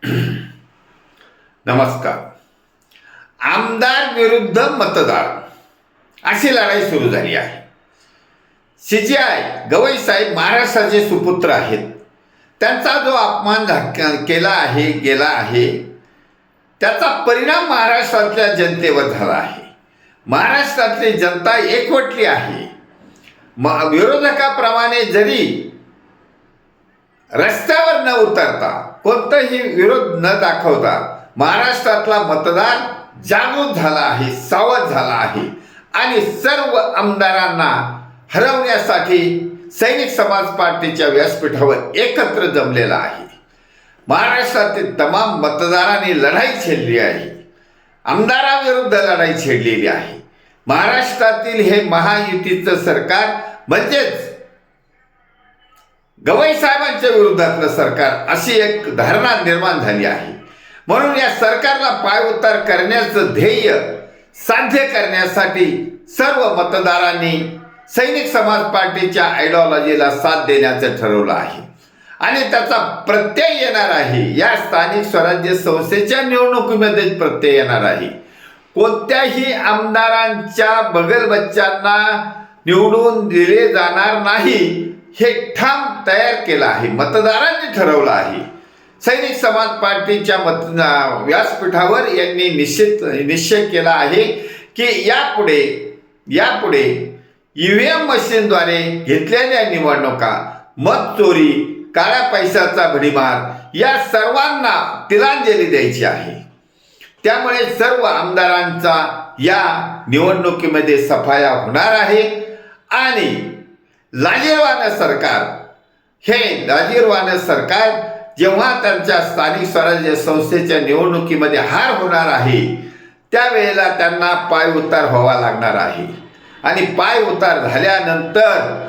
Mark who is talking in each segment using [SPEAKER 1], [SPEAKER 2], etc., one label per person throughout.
[SPEAKER 1] नमस्कार. आमदार विरुद्ध मतदार. अशी लढाई सुरू झाली आहे. सीजीआय गवई साहेब महाराष्ट्राचे सुपुत्र आहेत. त्यांचा जो अपमान झा- केला आहे गेला आहे त्याचा परिणाम महाराष्ट्रातल्या जनतेवर झाला आहे. महाराष्ट्रातली जनता एकवटली आहे. म- विरोधकाप्रमाणे जरी रस्त्यावर न उतरता कोणताही विरोध न दाखवता महाराष्ट्रातला मतदार जागृत झाला आहे सावध झाला आहे. आणि सर्व आमदारांना हरवण्यासाठी सैनिक समाज पार्टीच्या व्यासपीठावर एकत्र जमलेला आहे. महाराष्ट्रातील तमाम मतदारांनी लढाई छेडली आहे. आमदाराविरुद्ध लढाई छेडलेली आहे. महाराष्ट्रातील हे महायुतीचं सरकार म्हणजेच गवई साहेबांच्या विरोधातलं सरकार अशी एक धारणा निर्माण झाली आहे. म्हणून या सरकारला पायउतार करण्याचं ध्येय साध्य करण्यासाठी सर्व मतदारांनी सैनिक समाज पार्टीच्या आयडिओलॉजीला साथ देण्याचं ठरवलं आहे. आणि त्याचा प्रत्यय येणार आहे. या स्थानिक स्वराज्य संस्थेच्या निवडणुकीमध्ये प्रत्यय येणार आहे. कोणत्याही आमदारांच्या बगलबच्चांना निवडून दिले जाणार नाही हे ठाम तयार केलं आहे मतदारांनी ठरवलं आहे. सैनिक समाज पार्टीच्या मत व्यासपीठावर यांनी निश्चित निश्चय केला आहे की यापुढे यापुढे ई व्ही एम मशीनद्वारे घेतलेल्या निवडणुका मत चोरी काळ्या पैशाचा भडीमार या सर्वांना तिलांजली द्यायची आहे. त्यामुळे सर्व आमदारांचा या निवडणुकीमध्ये सफाया होणार आहे. आणि लाजीरवानं सरकार हे लाजीरवानं सरकार जेव्हा त्यांच्या स्थानिक स्वराज्य संस्थेच्या निवडणुकीमध्ये हार होणार आहे त्यावेळेला त्यांना पाय उतार व्हावा लागणार आहे. आणि पाय उतार झाल्यानंतर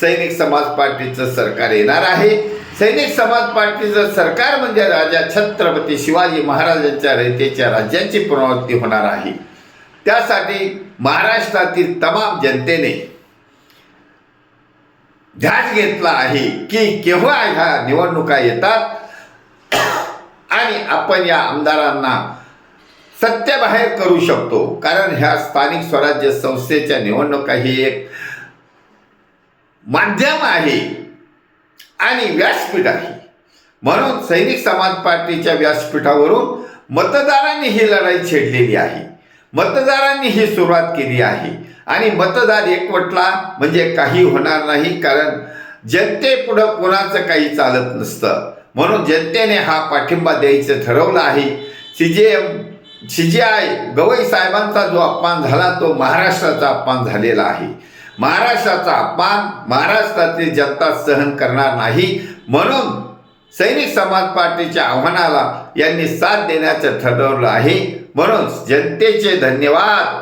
[SPEAKER 1] सैनिक समाज पार्टीचं सरकार येणार आहे. सैनिक समाज पार्टीचं सरकार म्हणजे राजा छत्रपती शिवाजी महाराजांच्या रयतेच्या राज्याची पुनरावृत्ती होणार आहे. त्यासाठी महाराष्ट्रातील तमाम जनतेने ध्यास घेतला आहे की केव्हा ह्या निवडणुका येतात? आणि आपण या आमदारांना सत्तेबाहेर करू शकतो. कारण ह्या स्थानिक स्वराज्य संस्थेच्या निवडणुका ही एक माध्यम आहे आणि व्यासपीठ आहे. म्हणून सैनिक समाज पार्टीच्या व्यासपीठावरून मतदारांनी ही लढाई छेडलेली आहे. मतदारांनी ही सुरुवात केली आहे. आणि मतदार एकवटला म्हणजे काही होणार नाही कारण जनतेपुढं कोणाचं काही चालत नसतं. म्हणून जनतेने हा पाठिंबा द्यायचं ठरवलं आहे. सी जे सी जे आय गवई साहेबांचा जो अपमान झाला तो महाराष्ट्राचा अपमान झालेला आहे. महाराष्ट्राचा अपमान महाराष्ट्रातील जनता सहन करणार नाही. म्हणून सैनिक समाज पार्टीच्या आव्हानाला यांनी साथ देण्याचं ठरवलं आहे. म्हणून जनतेचे धन्यवाद.